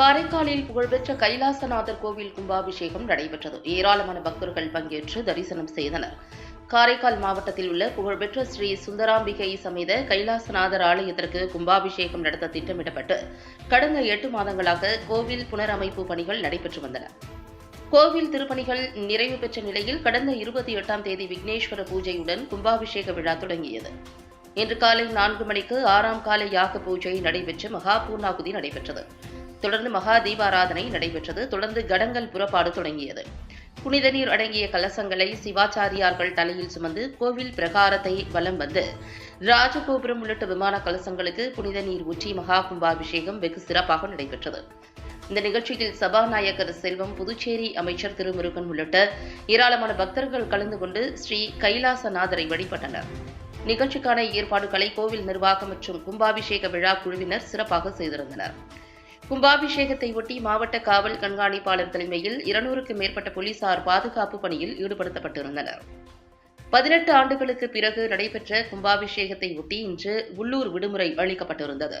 காரைக்காலில் புகழ்பெற்ற கைலாசநாதர் கோவில் கும்பாபிஷேகம் நடைபெற்றது. ஏராளமான பக்தர்கள் பங்கேற்று தரிசனம் செய்தனர். காரைக்கால் மாவட்டத்தில் உள்ள புகழ்பெற்ற ஸ்ரீ சுந்தராம்பிகை சமேத கைலாசநாதர் ஆலயத்திற்கு கும்பாபிஷேகம் நடத்த திட்டமிடப்பட்டு கடந்த எட்டு மாதங்களாக கோவில் புனரமைப்பு பணிகள் நடைபெற்று வந்தன. கோவில் திருப்பணிகள் நிறைவு பெற்ற நிலையில் கடந்த இருபத்தி எட்டாம் தேதி விக்னேஸ்வர பூஜையுடன் கும்பாபிஷேக விழா தொடங்கியது. இன்று காலை நான்கு மணிக்கு ஆறாம் கால யாக பூஜை நடைபெற்று மகா பூர்ணாகுதி நடைபெற்றது. தொடர்ந்து மகா தீபாராதனை நடைபெற்றது. தொடர்ந்து கடங்கல் புறப்பாடு தொடங்கியது. புனித நீர் அடங்கிய கலசங்களை சிவாச்சாரியார்கள் தலையில் சுமந்து கோவில் பிரகாரத்தை வலம் வந்து ராஜகோபுரம் உள்ளிட்ட விமான கலசங்களுக்கு புனித நீர் ஊற்றி மகா கும்பாபிஷேகம் வெகு சிறப்பாக நடைபெற்றது. இந்த நிகழ்ச்சியில் சபாநாயகர் செல்வம் புதுச்சேரி அமைச்சர் திருமுருகன் உள்ளிட்ட ஏராளமான பக்தர்கள் கலந்து கொண்டு ஸ்ரீ கைலாசநாதரை வழிபட்டனர். நிகழ்ச்சிக்கான ஏற்பாடுகளை கோவில் நிர்வாகம் மற்றும் கும்பாபிஷேக விழா குழுவினர் சிறப்பாக செய்திருந்தனர். கும்பாபிஷேகத்தை ஒட்டி மாவட்ட காவல் கண்காணிப்பாளர் தலைமையில் இருநூறுக்கும் மேற்பட்ட போலீசார் பாதுகாப்பு பணியில் ஈடுபடுத்தப்பட்டிருந்தனர். பதினெட்டு ஆண்டுகளுக்கு பிறகு நடைபெற்ற கும்பாபிஷேகத்தை ஒட்டி இன்று உள்ளூர் விடுமுறை அளிக்கப்பட்டிருந்தது.